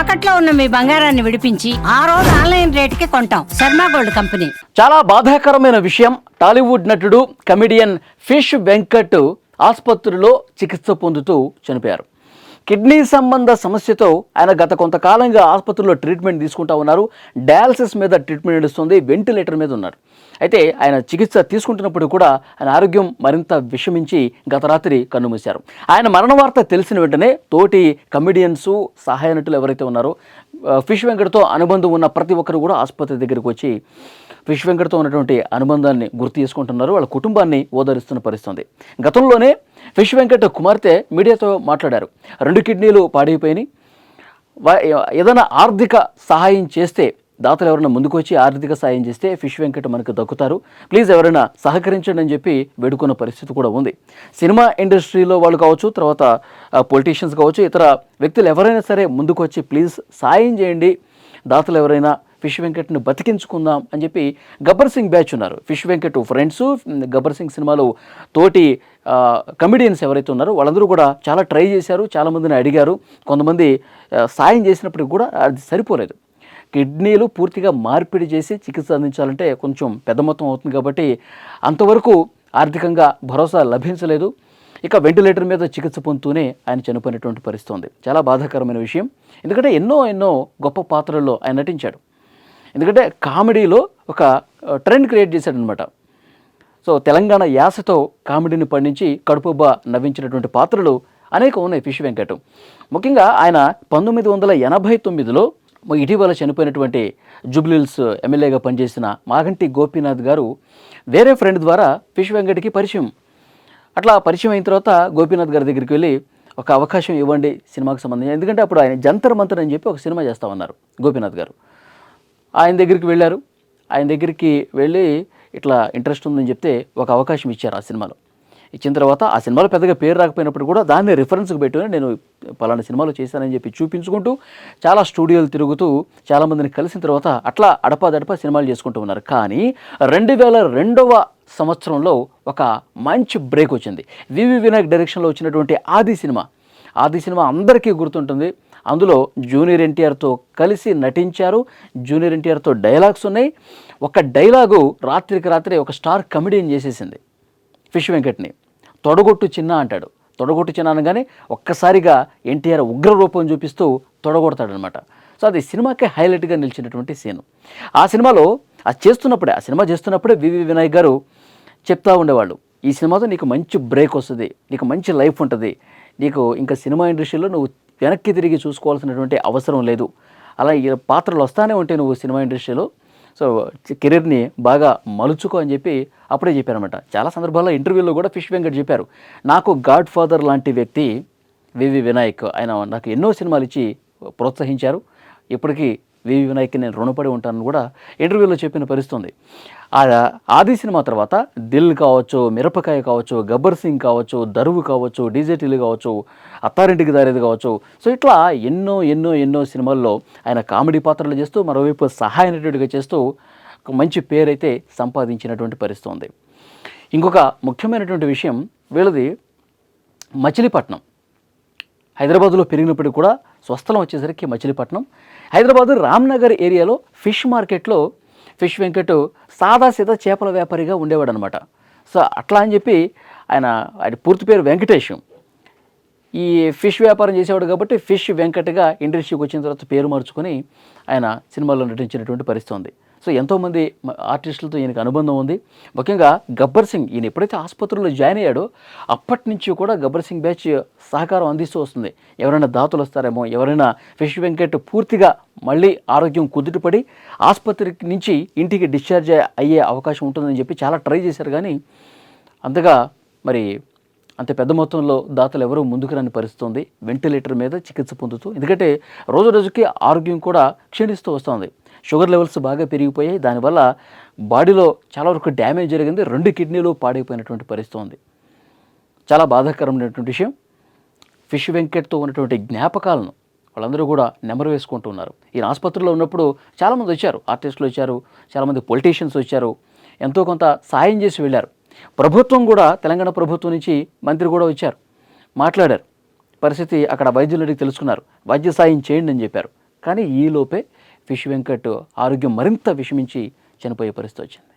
తాకట్లో ఉన్న మీ బంగారాన్ని విడిపించి ఆ రోజు ఆన్లైన్ రేటుకి కొంటాం. Sharma gold company. చాలా బాధాకరమైన విషయం. టాలీవుడ్ నటుడు కమెడియన్ ఫిష్ వెంకట్ ఆసుపత్రిలో చికిత్స పొందుతూ చనిపోయారు. కిడ్నీ సంబంధ సమస్యతో ఆయన గత కొంతకాలంగా ఆసుపత్రిలో ట్రీట్మెంట్ తీసుకుంటా ఉన్నారు. డయాలసిస్ మీద ట్రీట్మెంట్ నడుస్తుంది. వెంటిలేటర్ మీద ఉన్నారు. అయితే ఆయన చికిత్స తీసుకుంటున్నప్పుడు కూడా ఆయన ఆరోగ్యం మరింత విషమించి గత రాత్రి కన్నుమూశారు ఆయన మరణ వార్త తెలిసిన వెంటనే తోటి కమెడియన్స్ సహాయ నటులు ఎవరైతే ఉన్నారో ఫిష్ వెంకట్తో అనుబంధం ఉన్న ప్రతి ఒక్కరు కూడా ఆసుపత్రి దగ్గరికి వచ్చి ఫిష్ వెంకట్తో ఉన్నటువంటి అనుబంధాన్ని గుర్తు చేసుకుంటున్నారు. వాళ్ళ కుటుంబాన్ని ఓదరిస్తున్న పరిస్థితుంది గతంలోనే ఫిష్ వెంకట కుమార్తె మీడియాతో మాట్లాడారు. రెండు కిడ్నీలు పాడైపోయినాయి. ఏదైనా ఆర్థిక సహాయం చేస్తే దాతలు ఎవరైనా ముందుకొచ్చి ఆర్థిక సాయం చేస్తే ఫిష్ వెంకట మనకు దక్కుతారు. ప్లీజ్ ఎవరైనా సహకరించండి అని చెప్పి వేడుకున్న పరిస్థితి కూడా ఉంది. సినిమా ఇండస్ట్రీలో వాళ్ళు కావచ్చు తర్వాత పొలిటీషియన్స్ కావచ్చు ఇతర వ్యక్తులు ఎవరైనా సరే ముందుకొచ్చి ప్లీజ్ సాయం చేయండి. దాతలు ఎవరైనా ఫిష్ వెంకట్ని బతికించుకుందాం అని చెప్పి గబ్బర్ సింగ్ బ్యాచ్ ఉన్నారు. ఫిష్ వెంకట్ ఫ్రెండ్స్ గబ్బర్ సింగ్ సినిమాలో తోటి కమెడియన్స్ ఎవరైతే ఉన్నారో వాళ్ళందరూ కూడా చాలా ట్రై చేశారు చాలామందిని అడిగారు. కొంతమంది సాయం చేసినప్పటికి కూడా అది సరిపోలేదు. కిడ్నీలు పూర్తిగా మార్పిడి చేసి చికిత్స అందించాలంటే కొంచెం పెద్ద మొత్తం అవుతుంది కాబట్టి అంతవరకు ఆర్థికంగా భరోసా లభించలేదు. ఇక వెంటిలేటర్ మీద చికిత్స పొందుతూనే ఆయన చనిపోయినటువంటి పరిస్థితి ఉంది చాలా బాధాకరమైన విషయం. ఎందుకంటే ఎన్నో ఎన్నో గొప్ప పాత్రల్లో ఆయన నటించాడు. ఎందుకంటే కామెడీలో ఒక ట్రెండ్ క్రియేట్ చేశాడనమాట సో తెలంగాణ యాసతో కామెడీని పండించి కడుపుబ్బ నవ్వించినటువంటి పాత్రలు అనేక ఉన్నాయి ఫిష్ వెంకట్. ముఖ్యంగా ఆయన పంతొమ్మిది వందల ఎనభై తొమ్మిదిలో ఇటీవల చనిపోయినటువంటి జుబ్లిల్స్ ఎమ్మెల్యేగా పనిచేసిన మాగంటి గోపీనాథ్ గారు వేరే ఫ్రెండ్ ద్వారా పిషి వెంకట్కి పరిచయం. అట్లా పరిచయం అయిన తర్వాత గోపీనాథ్ గారి దగ్గరికి వెళ్ళి ఒక అవకాశం ఇవ్వండి సినిమాకి సంబంధించి. ఎందుకంటే అప్పుడు ఆయన జంతర్ మంతర్ అని చెప్పి ఒక సినిమా చేస్తామన్నారు గోపీనాథ్ గారు. ఆయన దగ్గరికి వెళ్ళారు. ఆయన దగ్గరికి వెళ్ళి ఇట్లా ఇంట్రెస్ట్ ఉందని చెప్తే ఒక అవకాశం ఇచ్చారు ఆ సినిమాలో. ఇచ్చిన తర్వాత ఆ సినిమాలో పెద్దగా పేరు రాకపోయినప్పుడు కూడా దాన్ని రిఫరెన్స్కి పెట్టుకుని నేను పలానా సినిమాలు చేశానని చెప్పి చూపించుకుంటూ చాలా స్టూడియోలు తిరుగుతూ చాలామందిని కలిసిన తర్వాత అట్లా అడపాదడపా సినిమాలు చేసుకుంటూ ఉన్నారు. కానీ రెండు వేల రెండవ సంవత్సరంలో ఒక మంచి బ్రేక్ వచ్చింది. వివి వినాయక్ డైరెక్షన్లో వచ్చినటువంటి ఆది సినిమా ఆది సినిమా అందరికీ గుర్తుంటుంది. అందులో జూనియర్ ఎన్టీఆర్తో కలిసి నటించారు. జూనియర్ ఎన్టీఆర్తో డైలాగ్స్ ఉన్నాయి. ఒక డైలాగు రాత్రికి రాత్రి ఒక స్టార్ కమెడియన్ చేసేసింది. ఫిష్ వెంకట్ని. తొడగొట్టు చిన్న అంటాడు. తొడగొట్టు చిన్న అనగానే ఒక్కసారిగా ఎన్టీఆర్ ఉగ్ర రూపం చూపిస్తూ తొడగొడతాడనమాట. సో అది సినిమాకే హైలైట్గా నిలిచినటువంటి సీన్. ఆ సినిమాలో అది చేస్తున్నప్పుడే ఆ సినిమా చేస్తున్నప్పుడే వివి వినాయక్ గారు చెప్తా ఉండేవాళ్ళు. ఈ సినిమాతో నీకు మంచి బ్రేక్ వస్తుంది. నీకు మంచి లైఫ్ ఉంటుంది. నీకు ఇంకా సినిమా ఇండస్ట్రీలో నువ్వు వెనక్కి తిరిగి చూసుకోవాల్సినటువంటి అవసరం లేదు. అలా ఈ పాత్రలు వస్తానే ఉంటాయి నువ్వు సినిమా ఇండస్ట్రీలో. సో కెరీర్ని బాగా మలుచుకో అని చెప్పి అప్పుడే చెప్పారనమాట చాలా సందర్భాల్లో ఇంటర్వ్యూలో కూడా ఫిష్ వెంకట్ చెప్పారు. నాకు గాడ్ ఫాదర్ లాంటి వ్యక్తి వివి వినాయక్ ఆయన నాకు ఎన్నో సినిమాలు ఇచ్చి ప్రోత్సహించారు. ఇప్పటికీ వివి వినాయక్కి నేను రుణపడి ఉంటానని కూడా ఇంటర్వ్యూలో చెప్పిన పరిస్థితుంది. ఆది సినిమా తర్వాత దిల్ కావచ్చు మిరపకాయ కావచ్చు గబ్బర్ సింగ్ కావచ్చు దరువు కావచ్చు డీజేటీలు కావచ్చు అత్తారింటికి దారేది కావచ్చు. సో ఇట్లా ఎన్నో ఎన్నో ఎన్నో సినిమాల్లో ఆయన కామెడీ పాత్రలు చేస్తూ మరోవైపు సహాయ నటుడిగా చేస్తూ ఒక మంచి పేరైతే సంపాదించినటువంటి పరిస్థితి ఉంది ఇంకొక ముఖ్యమైనటువంటి విషయం వీళ్ళది మచిలీపట్నం. హైదరాబాద్లో పెరిగినప్పటికీ కూడా స్వస్థలం వచ్చేసరికి మచిలీపట్నం. హైదరాబాద్ రామ్నగర్ ఏరియాలో ఫిష్ మార్కెట్లో ఫిష్ వెంకట్ సాదాసీదా చేపల వ్యాపారిగా ఉండేవాడు అనమాట సో అట్లా అని చెప్పి ఆయన ఆయన పూర్తి పేరు వెంకటేశం. ఈ ఫిష్ వ్యాపారం చేసేవాడు కాబట్టి ఫిష్ వెంకట్గా ఇండస్ట్రీకి వచ్చిన తర్వాత పేరు మార్చుకొని ఆయన సినిమాల్లో నటించినటువంటి పరిస్థితి ఉంది. సో ఎంతోమంది ఆర్టిస్టులతో ఈయనకు అనుబంధం ఉంది. ముఖ్యంగా గబ్బర్ సింగ్ ఈయన ఎప్పుడైతే ఆసుపత్రిలో జాయిన్ అయ్యాడో అప్పటి నుంచి కూడా గబ్బర్ సింగ్ బ్యాచ్ సహకారం అందిస్తూ వస్తుంది. ఎవరైనా దాతలు వస్తారేమో ఎవరైనా ఫిష్ వెంకట్ పూర్తిగా మళ్ళీ ఆరోగ్యం కుదుటపడి ఆసుపత్రికి నుంచి ఇంటికి డిశ్చార్జ్ అయ్యే అవకాశం ఉంటుందని చెప్పి చాలా ట్రై చేశారు. కానీ అంతగా మరి అంత పెద్ద మొత్తంలో దాతలు ఎవరూ ముందుకు రాని పరిస్థితుంది వెంటిలేటర్ మీద చికిత్స పొందుతూ ఎందుకంటే రోజు రోజుకి ఆరోగ్యం కూడా క్షీణిస్తూ వస్తుంది. షుగర్ లెవెల్స్ బాగా పెరిగిపోయాయి. దానివల్ల బాడీలో చాలా వరకు డ్యామేజ్ జరిగింది. రెండు కిడ్నీలు పాడైపోయినటువంటి పరిస్థితి ఉంది. చాలా బాధాకరమైనటువంటి విషయం. ఫిష్ వెంకట్తో ఉన్నటువంటి జ్ఞాపకాలను వాళ్ళందరూ కూడా నెమరు వేసుకుంటూ ఉన్నారు. ఈయన ఆసుపత్రిలో ఉన్నప్పుడు చాలామంది వచ్చారు. ఆర్టిస్టులు వచ్చారు. చాలామంది పొలిటీషియన్స్ వచ్చారు. ఎంతో కొంత సాయం చేసి వెళ్ళారు. ప్రభుత్వం కూడా తెలంగాణ ప్రభుత్వం నుంచి మంత్రి కూడా వచ్చారు. మాట్లాడారు. పరిస్థితి అక్కడ వైద్యులు అడిగి తెలుసుకున్నారు. వైద్య సాయం చేయండి అని చెప్పారు. కానీ ఈలోపే ఫిష్ వెంకట్ ఆరోగ్యం మరింత విషమించి చనిపోయే పరిస్థితి వచ్చింది.